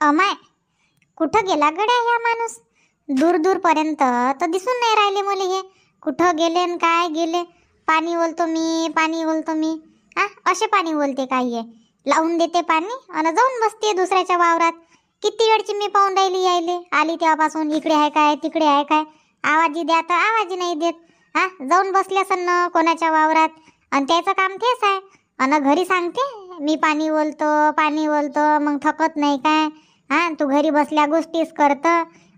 अमाय कुठं गेला गड्या ह्या माणूस? दूर दूरपर्यंत तर दिसून नाही राहिले मुले हे. कुठं गेले न काय गेले? पाणी बोलतो मी पाणी बोलतो मी. आ असे पाणी बोलते काय हे? लावून देते पाणी आणि जाऊन बसते दुसऱ्याच्या वावरात. किती वेळची मी पाहून राहिली यायले? आली तेव्हापासून इकडे आहे काय तिकडे आहे काय? आवाजी द्या तर आवाजी नाही देत. हा जाऊन बसले असन ना कोणाच्या वावरात? आणि त्याचं काम तेच आहे. आणि घरी सांगते मी पाणी बोलतो पाणी बोलतो मग थकत नाही काय? हा तू घरी बसल्या गोष्टीच करत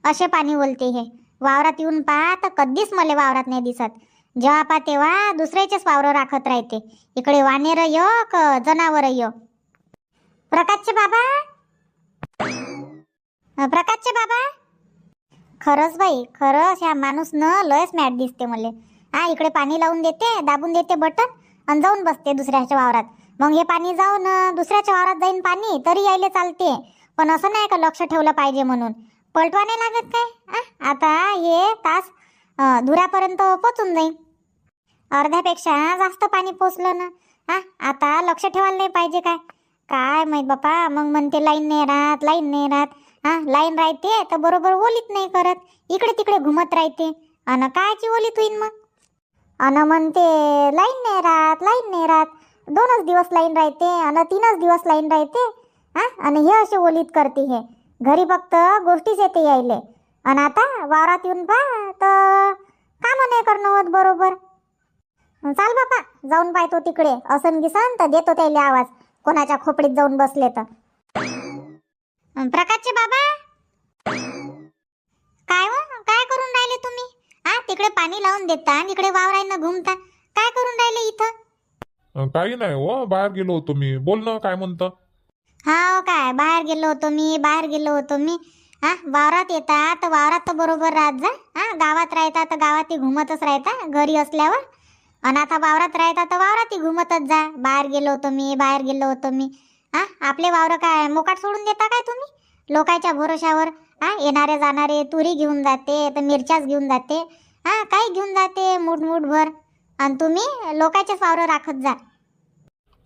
असे पाणी बोलते हे. वावरात येऊन पहा तर कधीच मला वावरात नाही दिसत. जेव्हा पहा तेव्हा दुसऱ्याचेच वावरं राखत राहते. इकडे वानेर यो क जनावर यो. प्रकाशचे बाबा? प्रकाशचे बाबा? खरंच बाई खरंच ह्या माणूस न लयच मॅट दिसते मले. हा इकडे पाणी लावून देते दाबून देते बटन आणि जाऊन बसते दुसऱ्याच्या वावरात. मग हे पाणी जाऊन दुसऱ्याच्या वावरात जाईन पाणी तरी यायले चालते. पण असं नाही का लक्ष ठेवलं पाहिजे म्हणून? पलटवा नाही लागत काय? आ? आता हे तास धुरापर्यंत पोचून जाईन. अर्ध्यापेक्षा जास्त पाणी पोचलं ना. हा आता लक्ष ठेवायला नाही पाहिजे काय? काय माहीत बापा मग म्हणते लाईन नाही राहत लाईन नाही राहत. हा लाईन राहते तर बरोबर ओलीत नाही करत. इकडे तिकडे घुमत राहते. अन कायची ओलीत होईन मग? अन म्हणते लाईन नाही राहत लाईन नाही राहत. दोनच दिवस लाईन राहते अन तीनच दिवस लाईन राहते. हा? आणि हे असे ओलीत करते हे. घरी फक्त गोष्टीच येते यायले. आणि आता वावरात येऊन पा तर कामं नाही करणं होत बरोबर. चाल बापा जाऊन पाहतो तिकडे. असन गिसन तर देतो त्याला आवाज. कोणाच्या खोपडीत जाऊन बसले तर. प्रकाशचे बाबा? काय हो? काय करून राहिले तुम्ही? हा तिकडे पाणी लावून देता आणि इकडे वावरायनं घुमता. काय करून राहिले इथं? काही नाही हो बाहेर गेलो होतो मी. बोल ना काय म्हणतं? हा काय? बाहेर गेलो होतो मी बाहेर गेलो होतो मी. हा वावरात येता? तर वावरात तर बरोबर राहत जा. हा गावात राहता तर गावातही घुमतच राहता घरी असल्यावर. आणि आता वावरात राहता तर वावरातही घुमतच जा. बाहेर गेलो होतो मी बाहेर गेलो होतो मी. हा आपले वावर काय? मोकाट सोडून देता काय तुम्ही? लोकांच्या भरोशावर. हा येणारे जाणारे तुरी घेऊन जाते तर मिरच्याच घेऊन जाते. हा काही घेऊन जाते मूठ मूठभर आणि तुम्ही लोकांच्याच वावरं राखत जा.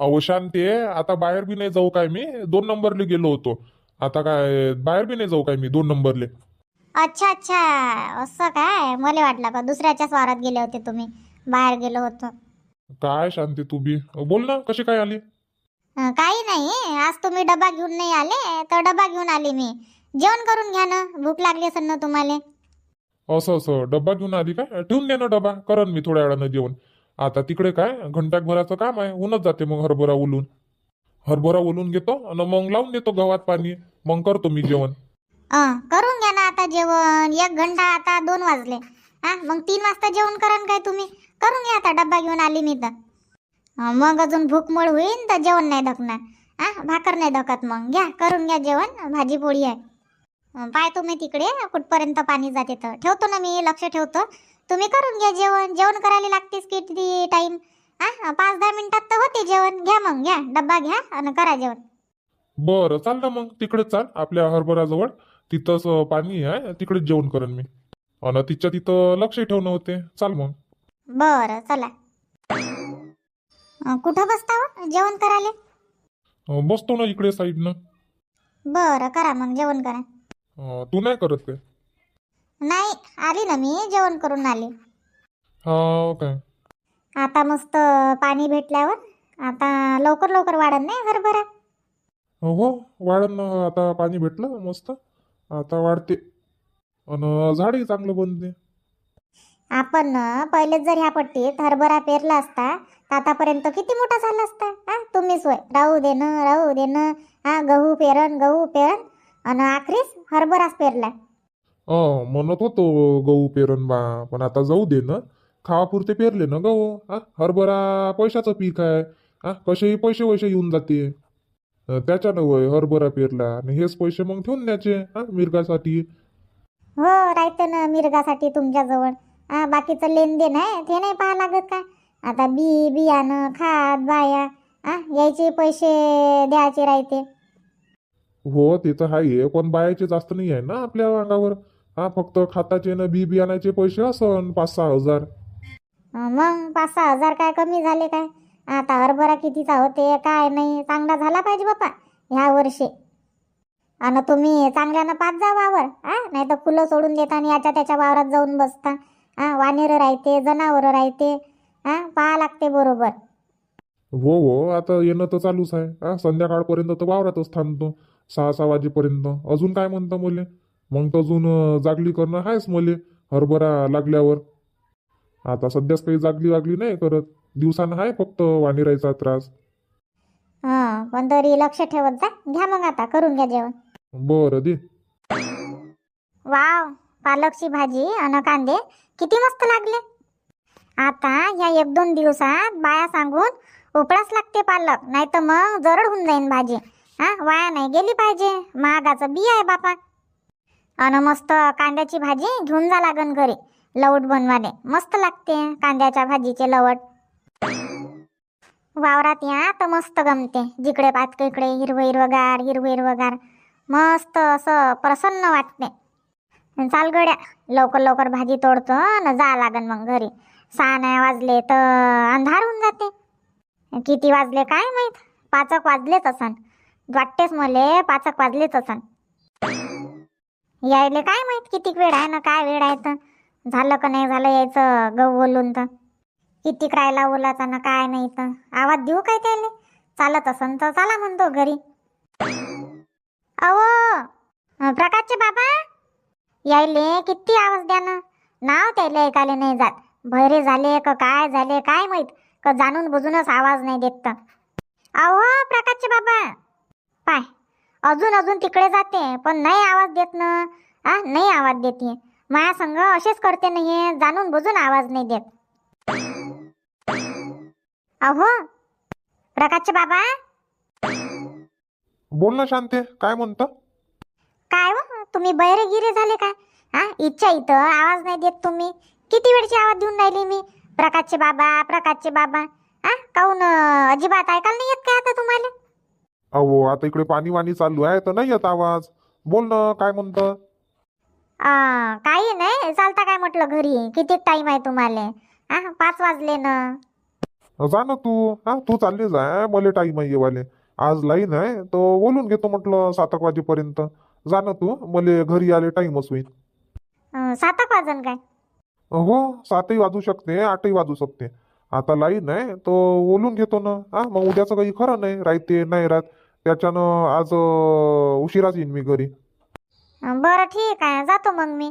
अहो शांती आहे आता बाहेर बी नाही जाऊ काय मी. दोन नंबरले गेलो होतो. आता काय बाहेर बी नाही जाऊ काय मी दोन नंबरले. अच्छा अच्छा. असं काय? मला वाटलं का दुसऱ्याच्याच वावरात गेले होते तुम्ही. बाहेर गेलो होतो. काय शांती तू बी? बोल ना कशी काय आली? अं, काही नाही. आज तुम्ही डबा घेऊन नाही आले तर डबा घेऊन आले मी. जेवण करून घ्या ना भूक लागली असेल ना तुम्हाला. असं असं. डब्बा घेऊन आली काय? ठेवून दे ना डबा. करन मी थोड्या वेळानं जेवण. आता तिकडे काय? घंटाभराचं काम आहे. होऊनच जाते मग हरभरा उलून. हरभरा उलून घेतो आणि मग लावून देतो गव्हात पाणी. मग करतो मी जेवण. अं, करून घ्या ना आता जेवण. एक घंटा आता दोन वाजले. हा मग तीन वाजता जेवण करान काय तुम्ही? करून घ्या आता डब्बा घेऊन आली मी तर. अं, मग अजून भूकमळ होईन तर जेवण नाही धकणार. हा भाकर नाही धकत मग. घ्या करून घ्या जेवण. भाजी पोळी आहे. अं, पाहतो मी तिकडे कुठपर्यंत पाणी जाते तर. ठेवतो ना मी लक्ष ठेवतो. तुम्ही करून घ्या जेवण. जेवण करायला लागतेच किती टाईम हा पाच दहा मिनिटात तर होते जेवण. घ्या मग घ्या. डब्बा घ्या आणि करा जेवण. बरं चाल ना मग. तिकडेच चाल. आपल्या हरभराजवळ तिथंच पाणी आहे तिकडेच जेवण करेन मी. आणि तिच्या तिथं लक्ष ठेवणं होते. चाल मग. बरं चला. अं, कुठं बसता हो जेवण करायला? अं, बसतो ना इकडे साईडनं. बरं करा मग. जेवण करा. अं, तू नाही करत काय? नाही आली ना मी जेवण करून आली. हा काय आता मस्त पाणी भेटल्यावर आता लवकर लवकर वाढन नाही हरभरा? हो वाढन ना आता पाणी भेटलं मस्त. आता वाढते. आणि झाडही चांगलं बनते. आपण ना पहिलेच जर ह्या पट्टीत हरभरा पेरला असता तर आतापर्यंत किती मोठा झाला असता? हा तुम्हीच होय. राहू दे ना राहू दे ना. हा गहू पेरण गहू पेरण आणि आखरीच हरभराच पेरला अ म्हणत होतो गहू पेरन बा पण आता जाऊ दे ना. खावापुरते पेरले ना गहू हा? हरभरा पैशाचं पीक आहे. हा कसेही पैसे वैसे येऊन जाते. त्याच्यानं वय हरभरा पेरला आणि हेच पैसे मग ठेवून द्यायचे हा मिरगासाठी. हो राहते ना मिरगासाठी तुमच्याजवळ. हा बाकीचं लेनदेन आहे ते नाही पाहा लागत काय आता बी बियाणं खात बाया हा यायचे पैसे द्यायचे राहते. हो ते तर आहे पण बायाचे जास्त नाही आहे ना आपल्या अंगावर. हा फक्त खाताचे ना बी बियाण्याचे पैसे असन पाच सहा हजार मग पाच सहा हजार काय कमी झाले काय? आता हरभरा कितीचा होते काय नाही चांगला झाला पाहिजे बापा ह्या वर्षी. आणि तुम्ही चांगल्यानं पाच जा वावर हा नाही तर फुलं सोडून देता आणि याच्या त्याच्या वावरात जाऊन बसता. हा वानेरं राहते जनावरं राहते हा पाहा लागते बरोबर. हो हो आता येणं तर चालूच आहे. हा संध्याकाळपर्यंत तर वावरातच थांबतो सहा सहा वाजेपर्यंत. अजून काय म्हणतं मले? मग तर अजून जागली करणं आहेच मले हरभरा लागल्यावर. आता सध्याच काही जागली वागली नाही करत. दिवसानं आहे फक्त वाणीरायचा त्रास. हा पण तरी लक्ष ठेवत जा. घ्या मग आता करून घ्या जेवण. बरं दे. वाव पालकची भाजी अन कांदे किती मस्त लागले. आता या एक दोन दिवसात बाया सांगून उपळाच लागते पालक नाही तर मग जरड होऊन जाईन भाजी. हा वाया नाही गेली पाहिजे. महागाचं बी आहे बापा. अन मस्त कांद्याची भाजी घेऊन जा लागन घरी. लवट बनवाले. मस्त लागते कांद्याच्या भाजीचे लवट. वावरात या तर मस्त गमते. जिकडे पात इकडे हिरवं हिरवगार हिरवं हिरवगार मस्त असं प्रसन्न वाटते. चाल गड्या. लवकर लवकर भाजी तोडतो आणि जा लागन मग घरी. सहा नाही वाजले तर अंधार होऊन जाते. किती वाजले काय माहीत? पाचक वाजलेच असन. वाटतेच मले पाचक वाजलेच असन. यायले काय माहीत कितीक वेळ आहे ना काय वेळ आहे तर? झालं का नाही झालं यायचं गहू बोलून तर. कितीक राहिला ओलाचा ना काय नाही तर. आवाज देऊ काय त्याले? चालत असन तर चला म्हणतो घरी. अहो प्रकाशचे बाबा? यायले किती आवाज द्या ना. नाव त्याले ऐकाले नाही जात. भैरे झाले का काय झाले काय माहीत. का जाणून बुजूनच आवाज नाही देत तर. अहो प्रकाशचे बाबा. पाय. अजून अजून तिकडे जाते पण नाही आवाज देत ना. आ नाही आवाज देते माया संग असेच करते नाही जाणून बुजून आवाज नाही देत. अहो प्रकाशचे बाबा? बोल ना शांते काय म्हणतं? काय हो तुम्ही बैरेगिरे झाले काय? हा इच्छा इथं आवाज नाही देत तुम्ही. किती वेळची आवाज देऊन राहिली मी? प्रकाशचे बाबा प्रकाशचे बाबा. हा काहून अं, अजिबात ऐकायला नाही येत काय आता तुम्हाला? अहो आता इकडे पाणी वाणी चालू आहे तर नाही येत आवाज. बोल ना काय म्हणतं? आ, काही नाही चालता काय म्हटलं घरी? किती टाइम आहे तुम्हाला? पाच वाजले ना. जा ना तू. हा तू चालली जाय मला टाईम आहे येवाले. आज लाईन आहे तर बोलून घेतो म्हटलं सात एक वाजेपर्यंत. जा ना तू मला घरी आले टाईमच होईल अं, सात एक वाजन काय? हो सातही वाजू शकते आठही वाजू शकते. आता लाईन आहे तो बोलून घेतो ना. हा मग उद्याचं काही खरं नाही राहते नाही राहत. त्याच्यानं आज अं, उशिराच येईन मी घरी. बरं ठीक आहे जातो मग मी.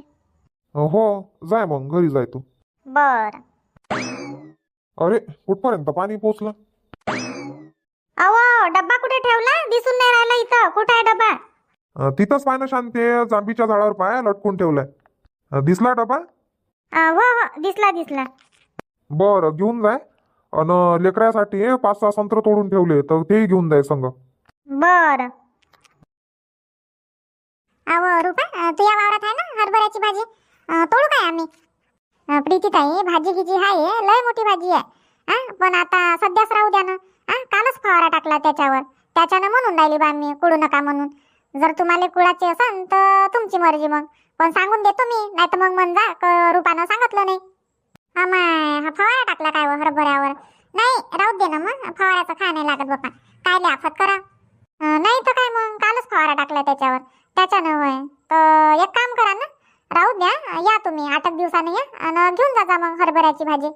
हो जाय मग घरी जाय तू. बर. अरे कुठपर्यंत? पाणी पोचलं. अहो डब्बा कुठे ठेवला? दिसून नाही राहिला इथं. कुठे आहे डब्बा? अं, तिथंच पाय ना शांती जांबीच्या झाडावर पाय लटकून ठेवलाय. अं, दिसला डबा अं, हो हो दिसला दिसला. बरं घेऊन जाय. अन लेकरासाठी पाच सहा संत्र तोडून ठेवले तर तेही घेऊन जाय संग. बर. अहो रुपा तू या वावरात आहे ना? हरभऱ्याची भाजी. अं, तोडू काय आम्ही? अं, प्रीतीताई भाजी गिजी आहे लय मोठी भाजी आहे. हा पण आता सध्याच राहू द्या ना. हा कालच फवारा टाकला त्याच्यावर. त्याच्यानं म्हणून राहिली बा मी कुडू नका म्हणून. जर तुम्हाला कुळाचे असन तर तुमची मर्जी मग. पण सांगून देतो मी नाही तर मग म्हणजा क- रुपानं सांगितलं नाही. आमाय हा फवारा टाकला काय व हरभऱ्यावर? नाही राहू दे ना मग. फवाराचं खा नाही लागत बाप्पा. काय आफत करा. नाही तर काय मग? कालच फवारा टाकला त्याच्यावर. त्याच्यानं होय. तर एक काम करा ना. राहू द्या. या तुम्ही. आठ एक दिवसाने या. आणि घेऊन जा मग हरभऱ्याची भाजी.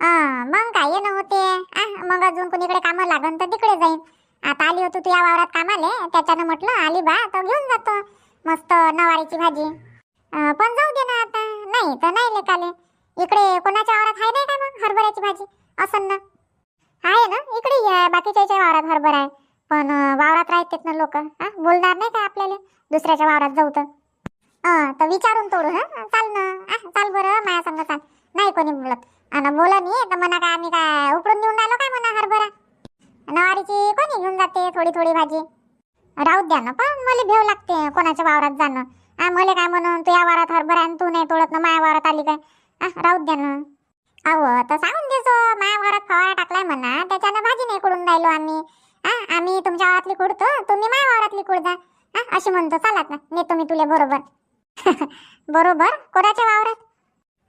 हा मग काय? येणं होते. आ, मग अजून कोणीकडे कामं लागन तर तिकडे जाईन. आता आली होती तू या वावरात कामाले. त्याच्यानं म्हटलं आली बा तर घेऊन जातो. मस्त नवारीची भाजी. पण जाऊ दे ना आता. नाही तर नाही लेकाले इकडे कोणाच्या वावरात आहे नाही का मग हरभऱ्याची भाजी? असं ना. आहे ना. इकडे बाकीच्या वावरात हरभरा आहे. पण वावरात राहतेत ना लोक. बोलणार नाही का आपल्याला? दुसऱ्याच्या वावरात जाऊ तर. तर विचारून तोडू हा? चाल ना. आ, चाल बरं माया संग चाल. नाही कोणी बोलत. आणि बोला नाही तर म्हणा काय आम्ही काय उपडून नेऊन राहिलो काय म्हणा हरभरा? नवारीची कोणी घेऊन जाते थोडी थोडी भाजी? राहू द्या ना पण मला भेव लागते कोणाच्या वावरात जाणं. हा मला काय म्हणून तू या वावरात हरभरा आणि तू नाही तोडत ना माया वावरात आली काय? आ, राहू द्या ना. अहो तर सांगून देतो माया वावरात फवारा टाकलाय म्हणा त्याच्यानं भाजी नाही कुडून राहिलो आम्ही. हा आम्ही तुमच्या वावरातली कुडतो तुम्ही माझ्या वावरातली कुडदा हा अशी म्हणतो चालात ना नेतो मी तुले बरोबर. बरोबर? कोणाच्या वावरात?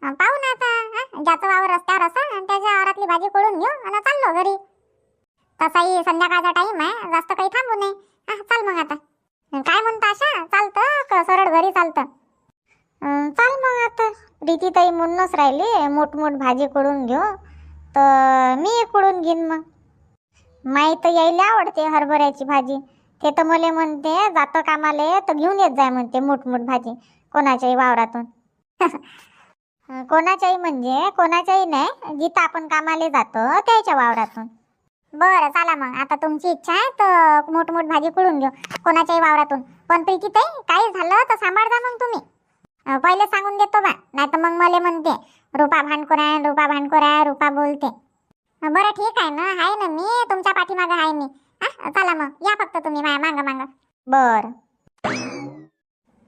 पाहू ना आता हा? ज्याचं वावर रस्त्यावर असं त्याच्या वावरातली भाजी कोळून घेऊ आणि चाललो घरी. तसाही संध्याकाळचा टाइम आहे जास्त काही थांबू नये. हा चाल मग आता. काय तरी चालतं अं, चाल मग आता. प्रीतीताई म्हणूनच राहिली मोठमोठ भाजी कोळून घेऊ. तर मी कुडून घेईन मग. माई तर यायला आवडते हरभऱ्याची भाजी. ते तर मला म्हणते जातं कामाले तर घेऊन येत जाय म्हणते मोठमोठ भाजी कोणाच्याही वावरातून. कोणाच्याही म्हणजे कोणाच्याही नाही जिथं आपण कामाले जातो त्याच्या वावरातून. बरं चला मग. आता तुमची इच्छा आहे तर मोठमोठ भाजी कुळून घेऊ कोणाच्याही वावरातून. पण प्रीती ताई काही झालं तर सांभाळ जा मग तुम्ही. पहिले सांगून देतो बा. नाही तर मग मला म्हणते रुपा भांडकोर आहे रुपा भांडकोर आहे रुपा बोलते. बरं ठीक आहे ना आहे ना मी तुमच्या पाठीमागं आहे मी. हा चला मग या फक्त तुम्ही माया मागं मागं. बर.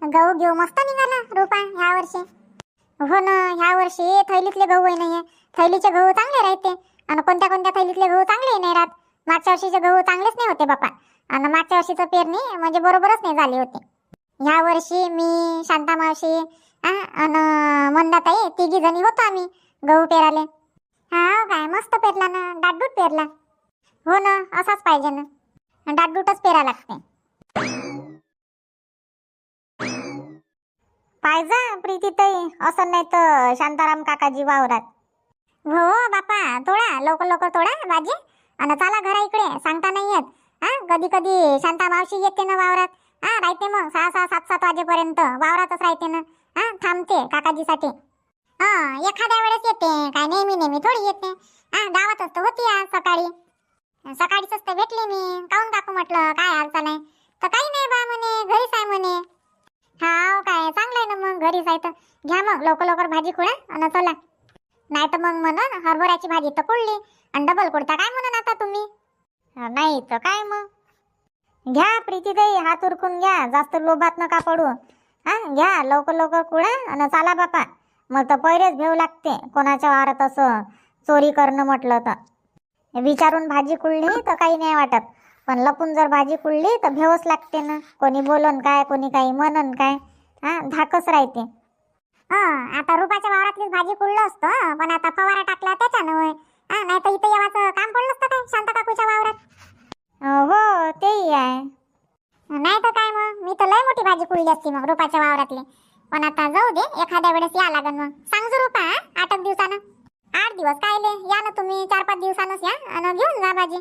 गहू घेऊ मस्त निघाला रुपा ह्या वर्षी. हो ना ह्या वर्षी थैलीतले गहू आहे नाही थैलीचे गहू चांगले राहते. आणि कोणत्या कोणत्या थैलीतले गहू चांगले नाही राहत. मागच्या वर्षीचे गहू चांगलेच नाही होते बापा. आणि मागच्या वर्षीचं पेरणी म्हणजे बरोबरच नाही झाली होती. ह्या वर्षी मी शांता मावशी आणि मंदाताई तिघी जणी होतो आम्ही गहू पेराले. हा हो काय मस्त पेरला. हो ना असाच पाहिजे ना. डाटडूटच पेरा लागते. पाहिजे प्रीतीताई असं नाही तर शांताराम काकाजी वावरात. हो बापा तोडा. लवकर लवकर तोडा भाजी आणि चला घरा इकडे. सांगता नाही येत. हा कधी कधी शांता मावशी येते ना वावरात. हा राहते मग सहा सहा सात सात वाजेपर्यंत. वावरातच राहते ना. हा थांबते काकाजीसाठी. हा एखाद्या वेळेस येते. काय नेहमी नेहमी थोडी येते. हा गावातच तर होती आज सकाळी. सकाळीच तर भेटली मी. काऊन काकू म्हटलं काय हालचाल आहे? तर काही नाही बा म्हणे घरीच आहे म्हणे. हा हो काय चांगलं आहे ना मग घरीच आहे तर. घ्या मग लवकर लवकर भाजी खुळा आणि चला. नाही तर मग म्हणून हरभऱ्याची भाजी तर कुडली आणि डबल कुडता काय म्हणून आता तुम्ही? नाही तर काय मग? घ्या प्रीतीताई हात उरकून घ्या. जास्त लोभात नका पडू. हा घ्या लवकर लवकर कुळा आणि चाला बापा. मग तर पहिलेच भेऊ लागते कोणाच्या वारात असं. चोरी करणं म्हटलं तर विचारून भाजी कुळली तर काही नाही वाटत. पण लपून जर भाजी कुळली तर भेवच लागते ना. कोणी बोलन काय कोणी काही म्हणन काय. हा धाकच राहते. हा आता रुपाच्या वावरातलीच भाजी कुळलं असतं पण आता फवारा टाकला त्याच्यानं होय. हा नाही तर इथं येवाचं काम पडलं असतं काय शांता काकूच्या वावरात? हो तेही आहे. नाही तर काय मग? मी तर लय मोठी भाजी कुळली असती मग रुपाच्या वावरातली. पण आता जाऊ दे एखाद्या वेळेस या लागन मग. सांग रुपा आठ एक दिवसानं. आठ दिवस कायले या ना तुम्ही चार पाच दिवसानंच या. आणि घेऊन जा भाजी.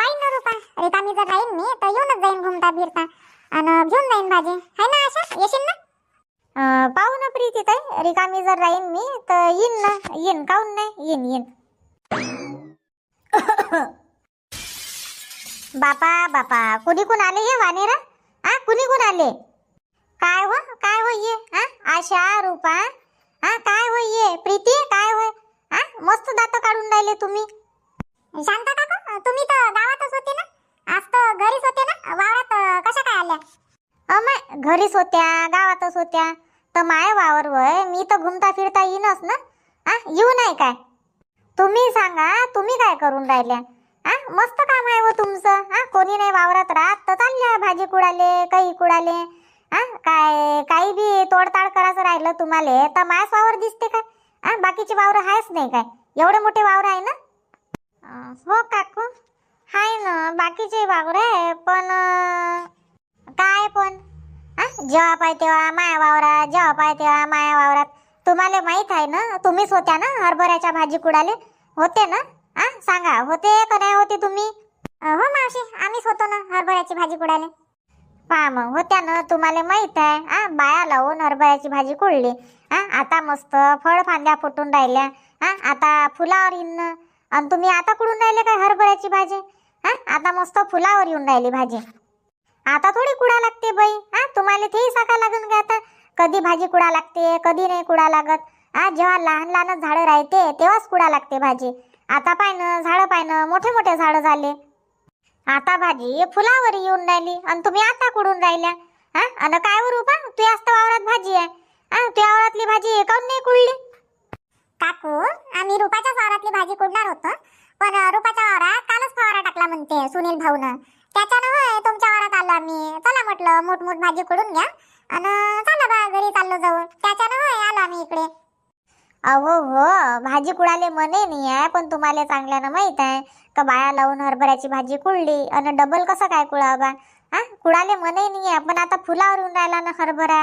पाहिन ना रुपा. रिकामी जर राहीन मी तर येऊनच जाईन घुमता फिरता. आणि घेऊन जाईन भाजी. आहे ना आशा? येशील ना? पाहू ना प्रीती ताई. रिकामी जर राहीन मी तर येईन ना. येईन काहून नाही? येईन येईन. बापा बापा. कुणी कोण आले हे वानेरा? हा कुणी कोण आले? काय हो? काय हो ये? हा आशा रूपा. हा काय हो ये? प्रीती काय होय मस्त दात काढून राहिले तुम्ही. शांता काका तुम्ही तर गावातच होते ना? आज तर घरीच होते ना? वावरात कशा काय आल्या? अमाय घरीच होत्या गावातच होत्या. तर माय वावर वय मी तर घुमता फिरता येईनच ना? आ येऊ नाही काय? तुम्ही सांगा तुम्ही काय करून राहिल्या? आ मस्त काम आहे व तुमचं. हा कोणी नाही वावरात राहत तर चालल्या भाजी कुडाले काही कुडाले. हा काय काही बी तोडताड करायचं राहिलं तुम्हाला तर मायच वावर दिसते काय आ बाकीचे वावर आहेच नाही काय? एवढे मोठे वावर आहे ना? अं, हो काकू. आहे ना बाकीचे वावर आहे पण अं, काय पण? आ जेव्हा पाय तेव्हा माया वावरात जेव्हा पाय तेव्हा माया वावरात. तुम्हाला माहीत आहे ना तुम्हीच होत्या ना हरभऱ्याच्या भाजी कुडाले? होते ना? आ सांगा होते का नाही होते तुम्ही? अं, हो मावशी आम्हीच होतो ना हरभऱ्याची भाजी कुडाले. पहा मग होत्या ना तुम्हाला माहीत आहे. आ बाया लावून हरभऱ्याची भाजी कुडली. हा आता मस्त फळ फांद्या फुटून राहिल्या. हा आता फुलावर येईन आणि तुम्ही आता कुडून राहिले काय हरभऱ्याची भाजी? हा आता मस्त फुलावर येऊन राहिली भाजी. आता थोडी कुडा लागते बाई. हा तुम्हाला तेही साखा लागून का आता? कधी भाजी कुडा लागते कधी नाही कुडा लागत. हा जेव्हा लहान लहान झाडं राहते तेव्हाच कुडा लागते भाजी. आता पाय ना झाडं पाय ना मोठे मोठे झाडं झाले. आता भाजी फुलावर येऊन राहिली आणि तुम्ही आता कुडून राहिल्या. हा आणि काय हो वर उभा तू जास्त वावरात भाजी आहे. हा तुझ्या वावरातली भाजी काऊन नाही कुडली? काकू आम्ही रुपाच्या वावरातली भाजी कुडणार होतो. पण रुपाच्या वावरात कालच फवारा टाकला म्हणते सुनील भाऊनं. त्याच्यानं होय तुमच्या वावरात आलो आम्ही. चला म्हटलं मोठ मोठ भाजी कुडून घ्या. आणि चला बा घरी चाललो जाऊ त्याच्यानं होय आलो आम्ही इकडे. अहो हो भाजी कुडाले मने नाही आहे पण तुम्हाला चांगल्यानं माहीत आहे. का बाया लावून हरभऱ्याची भाजी कुडली? आणि डबल कसं काय कुळावा हा कुडाले मने नाही आहे पण आता फुलावर येऊन राहिला ना हरभरा.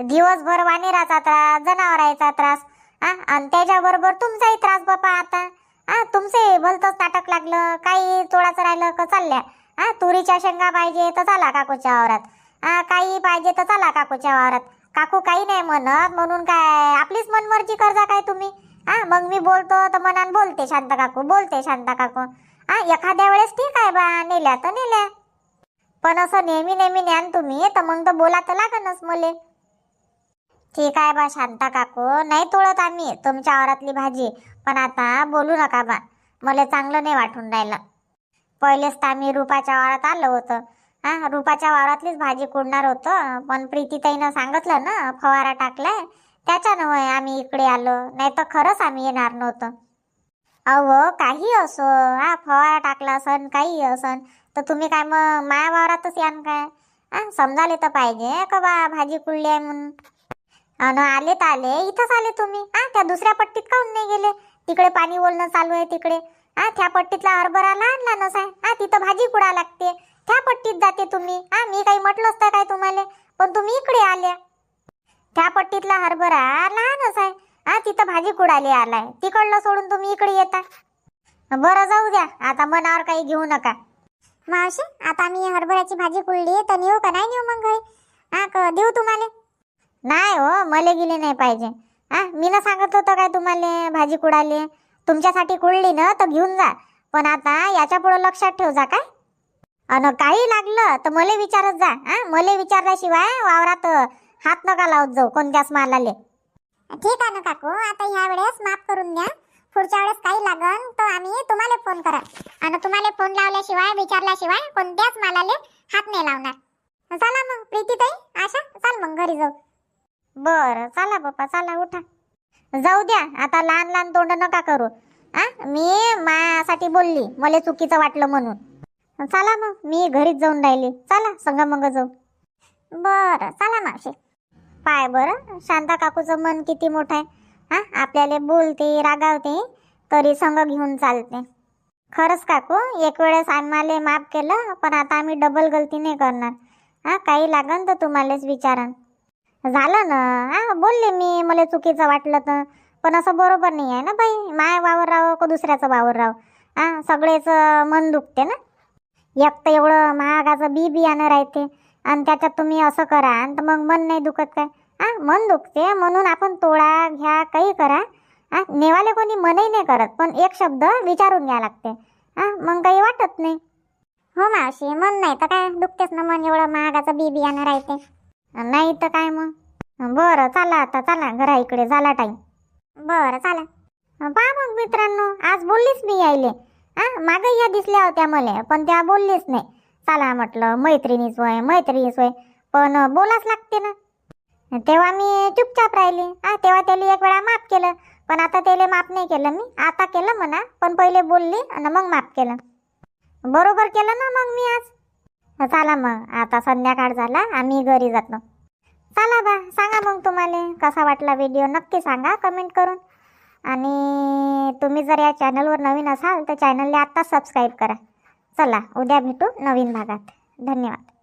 दिवसभर वानेराचा त्रास जनावरांचा त्रास हा आणि त्याच्याबरोबर तुमचाही त्रास बापा आता. हा तुमचे भलतंच नाटक लागलं काही तोडाचं राहिलं का चालल्या? हा तुरीच्या शेंगा पाहिजे तर चला काकूच्या वावरात. हा काही पाहिजे तर चला काकूच्या वावरात. काकू काही नाही म्हणत म्हणून काय आपलीच मनमर्जी करजा काय तुम्ही? हा मग मी बोलतो तर मनान बोलते शांत काकू बोलते शांत काकू. हा एखाद्या वेळेस ठीक आहे बा नेल्या तर नेल्या. पण असं नेहमी नेहमी न्यान तुम्ही तर मग तर बोला तर लागनच मले. ठीक आहे बा शांता काकू. नाही तोडत आम्ही तुमच्या आवरातली भाजी. पण आता बोलू नका बा. मला चांगलं नाही वाटून राहिलं. पहिलेच तर आम्ही रुपाच्या वावरात आलो होतं. हा रुपाच्या वावरातलीच भाजी कुडणार होतं. पण प्रीतीताईनं सांगितलं ना फवारा टाकलाय. त्याच्यानं होय आम्ही इकडे आलो. नाही तर खरंच आम्ही येणार नव्हतं. अहो काही असो. हा फवारा टाकला असन काही असन. तर तुम्ही काय मग माया वावरातच यान काय? हा समजाले तर पाहिजे. का बा भाजी कुडली आहे म्हणून? अन आले तर आले इथंच आले तुम्ही. हा त्या दुसऱ्या पट्टीत काहून नाही गेले? तिकडे पाणी बोलणं चालू आहे तिकडे. हा त्या पट्टीतला हरभरा लहान लहानच आहे हा तिथं भाजी कुडा लागते. त्या पट्टीत जाते तुम्ही. हा मी काही म्हटलं असतं काय तुम्हाला? पण तुम्ही इकडे आल्या. त्या पट्टीतला हरभरा लहानच आहे हा तिथं भाजी कुडाले आलाय. तिकडलं सोडून तुम्ही इकडे येता. बरं जाऊ द्या. आता मनावर काही घेऊ नका. मावशी आता मी हरभऱ्याची भाजी कुडली तर नेऊ का? नाही नेऊ मग घरी? हा देऊ तुम्हाला? नाही हो मले गेले नाही पाहिजे. हा मी ना सांगत होतं काय तुम्हाला भाजी कुडाले? तुमच्यासाठी कुडली ना तर घेऊन जा. पण आता याच्यापुढे लक्षात ठेव जा काय? अन काही लागलं तर मले विचारत जा. हा मले विचारल्याशिवाय वावरात हात नका लावत जाऊ कोणत्याच मालाले. ठीक आहे ना काकू आता ह्या वेळेस माफ करून द्या. पुढच्या वेळेस काही लागन तर आम्ही तुम्हाला फोन करा आणि तुम्हाला फोन लावल्याशिवाय विचारल्याशिवाय कोणत्याच मालाले हात नाही लावणार. चला मग प्रीतीताई आशा चाल मग घरी जाऊ. बरं चला बाप्पा चला उठा. जाऊ द्या आता लहान लहान तोंड नका करू. आ मी मायासाठी बोलली मला चुकीचं वाटलं म्हणून. चला मग मी घरीच जाऊन राहिली. चला संग मग जाऊ. बरं चला मावशी. पाय बरं शांता काकूचं मन किती मोठं आहे. हा आपल्याला बोलते रागावते तरी संग घेऊन चालते. खरंच काकू एक वेळेस आम्हाला माफ केलं पण आता आम्ही डबल गलती नाही करणार. हा काही लागन तर तुम्हालाच विचारन. झालं ना? हा बोलले मी मला चुकीचं वाटलं तर. पण असं बरोबर नाही आहे ना बाई. माय वावर राव का दुसऱ्याचं वावर राव हा सगळेच मन दुखते ना. एक तर एवढं महागाचं बी बियाणं राहते. आणि त्याच्यात तुम्ही असं करा आणि तर मग मन नाही दुखत काय? हा मन दुखते. म्हणून आपण तोडा घ्या काही करा. हा नेवाले कोणी मनही नाही करत पण एक शब्द विचारून घ्या लागते. हा मग काही वाटत नाही. हो मावशी मन नाही तर काय? दुखतेच ना मन एवढं महागाचं बी बियाणं राहते. नाही तर काय मग? बरं चला आता चला घरा इकडे झाला टाईम बरं चला. पहा मग मित्रांनो आज बोललीच मी यायले. हा मागं या दिसल्या होत्या मला पण त्या बोललीच नाही. चला म्हटलं मैत्रिणीच होय मैत्रिणीच होय पण बोलाच लागते ना. तेव्हा मी चुपचाप राहिली. हा तेव्हा त्याला एक वेळा माफ केलं पण आता त्याला माफ नाही केलं मी. आता केलं म्हणा पण पहिले बोलली आणि मग माफ केलं. बरोबर केलं ना मग मी आज? चला मग. आता संध्याकाळ झाला आम्ही घरी जातो. चला बा सांगा मग तुम्हाला कसा वाटला व्हिडिओ नक्की सांगा कमेंट करून. आणि तुम्ही जर या चॅनलवर नवीन असाल तर चॅनलला आत्ताच सबस्क्राईब करा. चला उद्या भेटू नवीन भागात. धन्यवाद.